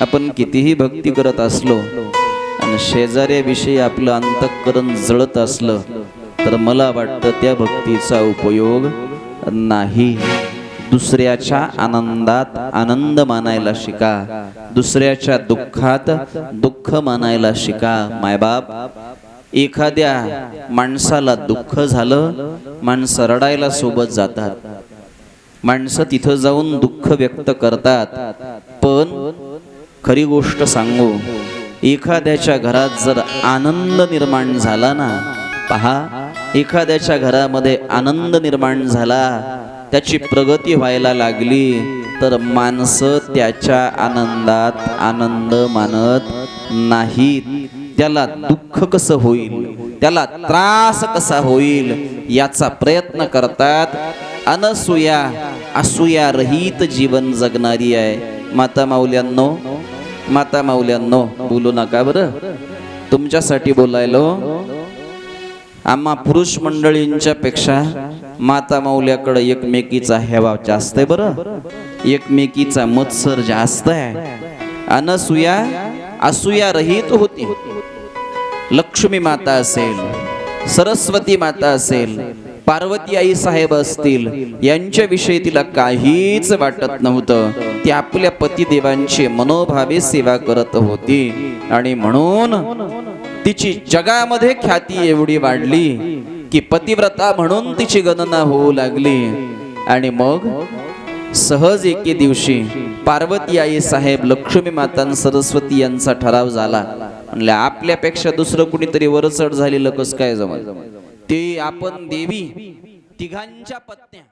आपण कितीही भक्ती करत असलो आणि शेजाऱ्याविषयी आपलं अंतःकरण जळत असलं तर मला वाटतं त्या भक्तीचा उपयोग नाही. दुसऱ्याच्या आनंदात आनंद मानायला शिका. दुसऱ्याच्या दुःखात दुःख मानायला शिका मायबाप. एखाद्या माणसाला दुःख झालं माणसं रडायला सोबत जातात. माणसं तिथं जाऊन दुःख व्यक्त करतात. पण खरी गोष्ट सांगू एखाद्याच्या घरात जर आनंद निर्माण झाला ना पहा एखाद्याच्या घरामध्ये आनंद निर्माण झाला त्याची प्रगती व्हायला लागली तर माणसं त्याच्या आनंदात आनंद मानत नाहीत. त्याला दुःख कसं होईल? त्याला त्रास कसा होईल? याचा प्रयत्न करतात. अनसूया असूया रहित जीवन जगणारी आहे. माता माऊल्यांनो माता माऊल्यांनो बोलू नका बरं. तुमच्यासाठी बोलायलो. आम्हा पुरुष मंडळींच्या पेक्षा माता माऊल्याकडे एकमेकीचा हेवा जास्त आहे बरं. एकमेकीचा मत्सर जास्त आहे. अनसूया असूया रहित होती. लक्ष्मी माता असेल सरस्वती माता असेल पार्वती आई साहेब असतील यांच्याविषयी तिला काहीच वाटत नव्हतं. ती आपल्या पतिदेवांची मनोभावे सेवा करत होती. आणि म्हणून तिची जगामध्ये ख्याती एवढी वाढली की पतिव्रता म्हणून तिची गणना होऊ लागली. आणि मग सहज एके दिवशी पार्वती आई साहेब लक्ष्मी माता सरस्वती यांचा ठराव झाला. म्हणले आपल्यापेक्षा दुसरं कुणीतरी वरचढ झालेलं कस काय जमल? ते आपण देवी तिघांच्या पत्न्या.